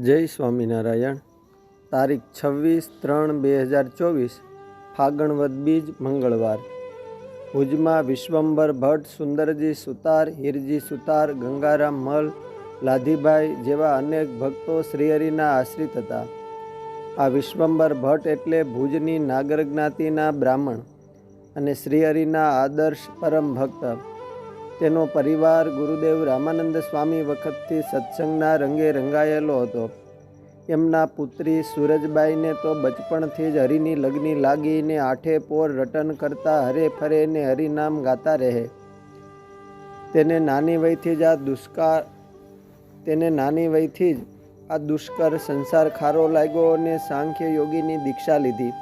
જય સ્વામિનારાયણ. તારીખ છવ્વીસ ત્રણ બે હજાર ચોવીસ, ફાગણવદ બીજ મંગળવાર. ભુજમાં વિશ્વંભર ભટ્ટ, સુંદરજી સુતાર, હિરજી સુતાર, ગંગારામ મલ, લાધીભાઈ જેવા અનેક ભક્તો શ્રીહરિના આશ્રિત હતા. આ વિશ્વંભર ભટ્ટ એટલે ભુજની નાગર જ્ઞાતિના બ્રાહ્મણ અને શ્રીહરિના આદર્શ પરમ ભક્ત. તેનો પરિવાર ગુરુદેવ રામાનંદ સ્વામી વખતથી સત્સંગના રંગે રંગાયેલો હતો. એમના પુત્રી સૂરજબાઈને તો બચપણથી જ હરિની લગ્ની લાગીને આઠે પોર રટન કરતા હરે ફરે ને હરિનામ ગાતા રહે. તેને નાની વયથી જ આ દુષ્કાળ તેને નાની વયથી જ આ દુષ્કર સંસાર ખારો લાગ્યો અને સાંખ્ય યોગીની દીક્ષા લીધી.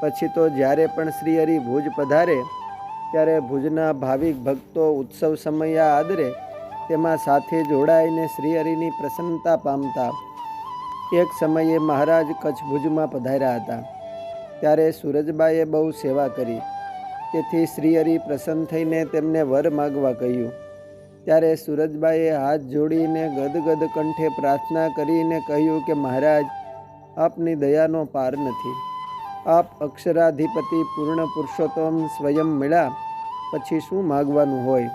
પછી તો જ્યારે પણ શ્રી હરિ ભુજ પધારે ત્યારે ભુજના ભાવિક ભક્તો ઉત્સવ સમયા આદરે તેમાં સાથે જોડાઈને શ્રીહરિની પ્રસન્નતા પામતા એક સમયે મહારાજ કચ્છ ભુજમાં પધાર્યા હતા. ત્યારે સૂરજબાઈએ બહુ સેવા કરી. તેથી શ્રીહરિ પ્રસન્ન થઈને તેમને વર માગવા કહ્યું. ત્યારે સૂરજબાઈએ હાથ જોડીને ગદગદ કંઠે પ્રાર્થના કરીને કહ્યું કે, મહારાજ, આપની દયાનો પાર નથી. આપ અક્ષરાધિપતિ પૂર્ણ પુરુષોત્તમ સ્વયં મળ્યા પછી શું માગવાનું હોય?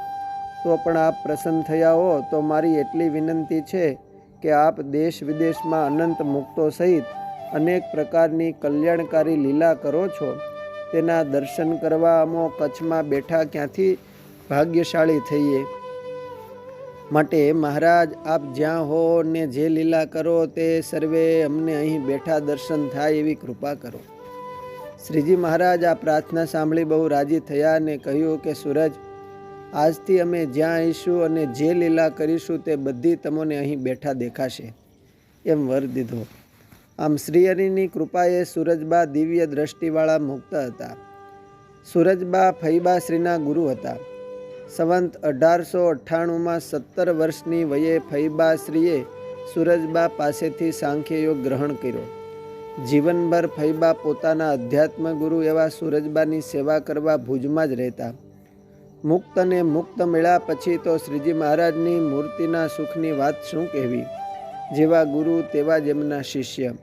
તો પણ આપ પ્રસન્ન થયા હો, તો મારી એટલી વિનંતી છે કે આપ દેશ વિદેશમાં અનંત મુક્તો સહિત અનેક પ્રકારની કલ્યાણકારી લીલા કરો છો. તેના દર્શન કરવા અમો કચ્છમાં બેઠા ક્યાંથી ભાગ્યશાળી થઈએ? માટે મહારાજ, આપ જ્યાં હો ને જે લીલા કરો તે સર્વે અમને અહીં બેઠા દર્શન થાય એવી કૃપા કરો. શ્રીજી મહારાજ આ પ્રાર્થના સાંભળી બહુ રાજી થયા અને કહ્યું કે, સૂરજ, આજથી અમે જ્યાં આવીશું અને જે લીલા કરીશું તે બધી તમને અહીં બેઠા દેખાશે. એમ વર દીધો. આમ શ્રીહરિની કૃપાએ સૂરજબા દિવ્ય દ્રષ્ટિવાળા મુક્ત હતા. સૂરજબા ફૈબા શ્રીના ગુરુ હતા. સંવંત અઢારસો અઠ્ઠાણુંમાં સત્તર વર્ષની વયે ફૈબા શ્રીએ સૂરજબા પાસેથી સાંખ્યયોગ ગ્રહણ કર્યો. જીવનભર ફૈબા પોતાના અધ્યાત્મ ગુરુ એવા સૂરજબાની સેવા કરવા ભુજમાં જ રહેતા. મુક્ત અને મુક્ત મેળા પછી તો શ્રીજી મહારાજની મૂર્તિના સુખની વાત શું કહેવી? જેવા ગુરુ તેવા જ એમના શિષ્ય.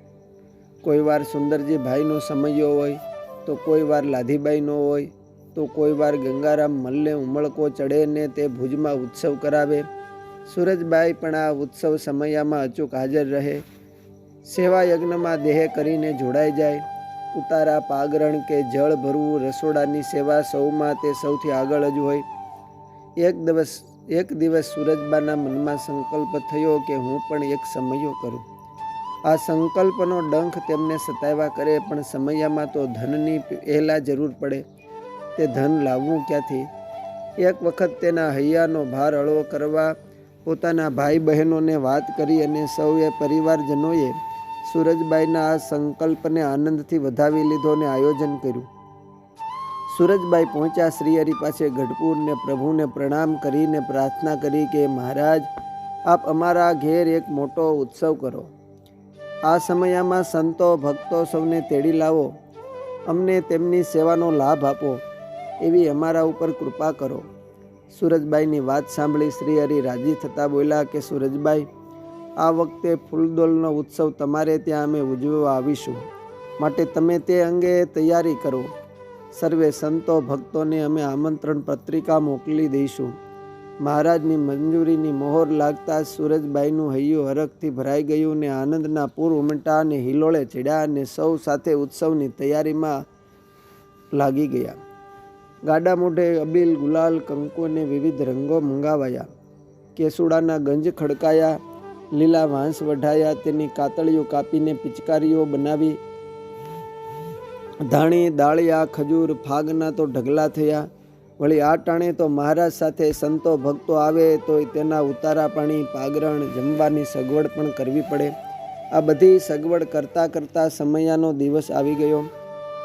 કોઈ વાર સુંદરજી ભાઈનો સમયો હોય, તો કોઈ વાર લાધીબાઈનો હોય, તો કોઈ વાર ગંગારામ મલ્લે ઉમળકો ચડે ને તે ભુજમાં ઉત્સવ કરાવે. સૂરજબાઈ પણ આ ઉત્સવ સમયામાં અચૂક હાજર રહે સેવા યજ્ઞમાં દેહ કરીને જોડાઈ જાય. ઉતારા પાગરણ કે જળ ભરવું રસોડાની સેવા સૌમાં તે સૌથી આગળ જ હોય. એક દિવસ એક દિવસ સૂરજબાના મનમાં સંકલ્પ થયો કે હું પણ એક સમયો કરું. આ સંકલ્પનો ડંખ તેમને સતાવ્યા કરે, પણ સમયામાં તો ધનની પહેલાં જરૂર પડે. તે ધન લાવવું ક્યાંથી? એક વખત તેના હૈયાનો ભાર હળવો કરવા, પોતાના ભાઈ બહેનોને વાત કરી અને સૌએ પરિવારજનોએ સૂરજબાઈના આ સંકલ્પને આનંદથી વધાવી લીધો અને આયોજન કર્યું. સૂરજબાઈ પહોંચ્યા શ્રીહરિ પાસે ગઢપુરને પ્રભુને પ્રણામ કરીને પ્રાર્થના કરી કે, મહારાજ, આપ અમારા ઘેર એક મોટો ઉત્સવ કરો. આ સમયમાં સંતો, ભક્તો સૌને તેડી લાવો. અમને તેમની સેવાનો લાભ આપો. એવી અમારા ઉપર કૃપા કરો. સૂરજબાઈની વાત સાંભળી શ્રીહરિ રાજી થતાં બોલ્યા કે, સૂરજબાઈ આ વખતે ફૂલદોલનો ઉત્સવ તમારે ત્યાં અમે ઉજવવા આવીશું. માટે તમે તે અંગે તૈયારી કરો. સર્વે સંતો ભક્તોને અમે આમંત્રણ પત્રિકા મોકલી દઈશું. મહારાજની મંજૂરીની મોહર લાગતા સૂરજબાઈનું હૈયું હરખથી ભરાઈ ગયું ને આનંદના પૂર ઉમટા અને હિલોળે ચડ્યા અને સૌ સાથે ઉત્સવની તૈયારીમાં લાગી ગયા. ગાડા મોઢે અબીલ ગુલાલ કંકુ અને વિવિધ રંગો મંગાવાયા. કેસુડાના ગંજ ખડકાયા. લીલા વાંસ વઢાયા, તેની કાતળીઓ કાપીને પિચકારીઓ બનાવી. ધાણી, દાળિયા, ખજૂર, ફાગના તો ઢગલા થયા. વળી આ ટાણે તો મહારાજ સાથે સંતો ભક્તો આવે તો તેના ઉતારા પાણી, પાગરણ, જમવાની સગવડ પણ કરવી પડે. આ બધી સગવડ કરતાં કરતાં સમયાનો દિવસ આવી ગયો.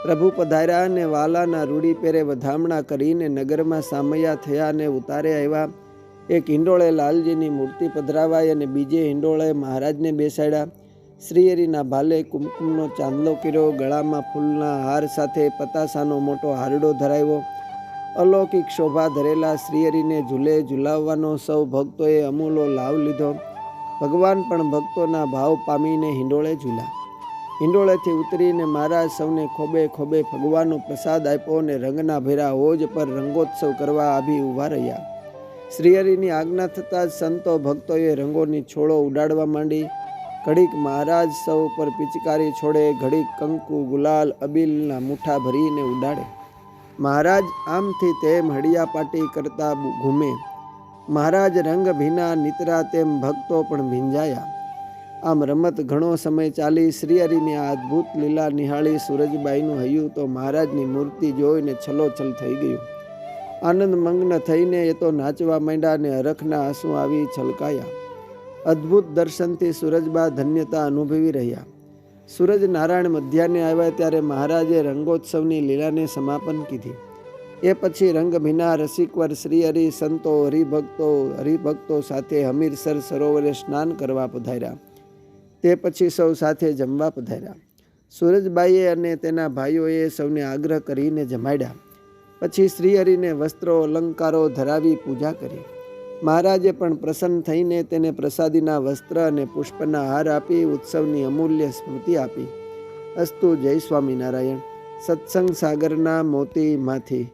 પ્રભુ પધાર્યા અને વાલાના રૂડી પેરે વધામણા કરીને નગરમાં સામૈયા થયા અને ઉતારે આવ્યા. એક હિંડોળે લાલજીની મૂર્તિ પધરાવાઈ અને બીજે હિંડોળે મહારાજને બેસાડ્યા. શ્રીહરિના ભાલે કુમકુમનો ચાંદલો કર્યો, ગળામાં ફૂલના હાર સાથે પતાસાનો મોટો હારડો ધરાવ્યો. અલૌકિક શોભા ધરેલા શ્રીહરિને ઝૂલે ઝુલાવવાનો સૌ ભક્તોએ અમૂલો લાવ લીધો. ભગવાન પણ ભક્તોના ભાવ પામીને હિંડોળે ઝૂલા હિંડોળેથી ઉતરીને મહારાજ સૌને ખોબે ખોબે ભગવાનનો પ્રસાદ આપ્યો અને રંગના ભેરા હોજ પર રંગોત્સવ કરવા આભી ઊભા રહ્યા. શ્રીહરિની આજ્ઞા થતાં જ સંતો ભક્તોએ રંગોની છોડો ઉડાડવા માંડી. ઘડીક મહારાજ સૌ પર પિચકારી છોડે, ઘડીક કંકુ, ગુલાલ, અબીલના મુઠ્ઠા ભરીને ઉડાડે. મહારાજ આમથી તેમ હડિયાપાટી કરતા ઘૂમે. મહારાજ રંગ ભીના નીતરા તેમ ભક્તો પણ ભીંજાયા. આમ રમત ઘણો સમય ચાલી, શ્રીહરિની આ અદ્ભુત લીલા નિહાળી સૂરજબાઈનું હૈયું તો મહારાજની મૂર્તિ જોઈને છલોછલ થઈ ગયું. આનંદ મગ્ન થઈને એ તો નાચવા માંડ્યા અને હરખના આંસુ આવી છલકાયા. અદ્ભુત દર્શનથી સૂરજબા ધન્યતા અનુભવી રહ્યા. સૂરજ નારાયણ મધ્યાને આવ્યા ત્યારે મહારાજે રંગોત્સવની લીલાને સમાપન કીધી. એ પછી રંગભીના રસિકવર શ્રી હરિ સંતો, હરિભક્તો હરિભક્તો સાથે હમીરસર સરોવરે સ્નાન કરવા પધાર્યા. તે પછી સૌ સાથે જમવા પધાર્યા. સૂરજબાઈએ અને તેના ભાઈઓએ સૌને આગ્રહ કરીને જમાડ્યા. પછી શ્રીહરિને વસ્ત્રો, અલંકારો ધરાવી પૂજા કરી. મહારાજે પણ પ્રસન્ન થઈને તેને પ્રસાદીના વસ્ત્ર અને પુષ્પના હાર આપી ઉત્સવની અમૂલ્ય સ્મૃતિ આપી. અસ્તુ જય સ્વામિનારાયણ. સત્સંગ સાગરના મોતીમાંથી.